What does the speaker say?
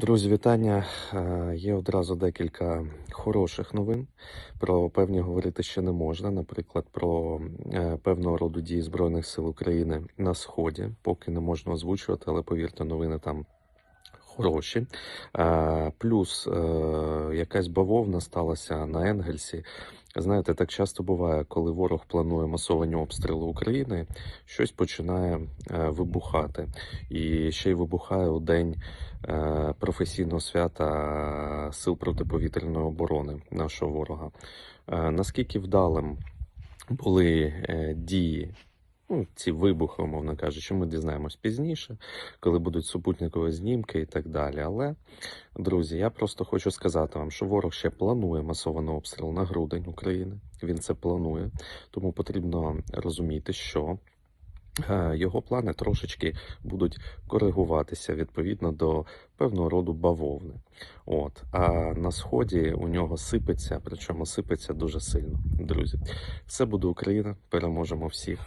Друзі, вітання. Е, Є одразу декілька хороших новин. Про певні говорити ще не можна. Наприклад, про е, певного роду дії Збройних сил України на сході. Поки не можна озвучувати, але повірте, новини там хороші. Е, Плюс якась бавовна сталася на Енгельсі. Знаєте, так часто буває, коли ворог планує масовані обстріли України, щось починає е, вибухати. І ще й вибухає у день е, професійного свята Сил протиповітряної оборони нашого ворога. Е, Наскільки вдалим були дії, ну, ці вибухи, умовно кажучи, ми дізнаємось пізніше, коли будуть супутникові знімки і так далі. Але, друзі, я просто хочу сказати вам, що ворог ще планує масований обстріл на грудень України. Він це планує, тому потрібно розуміти, що е, його плани трошечки будуть коригуватися відповідно до певного роду бавовни. От а на сході у нього сипеться, причому сипеться дуже сильно. Друзі, все буде Україна. Переможемо всіх.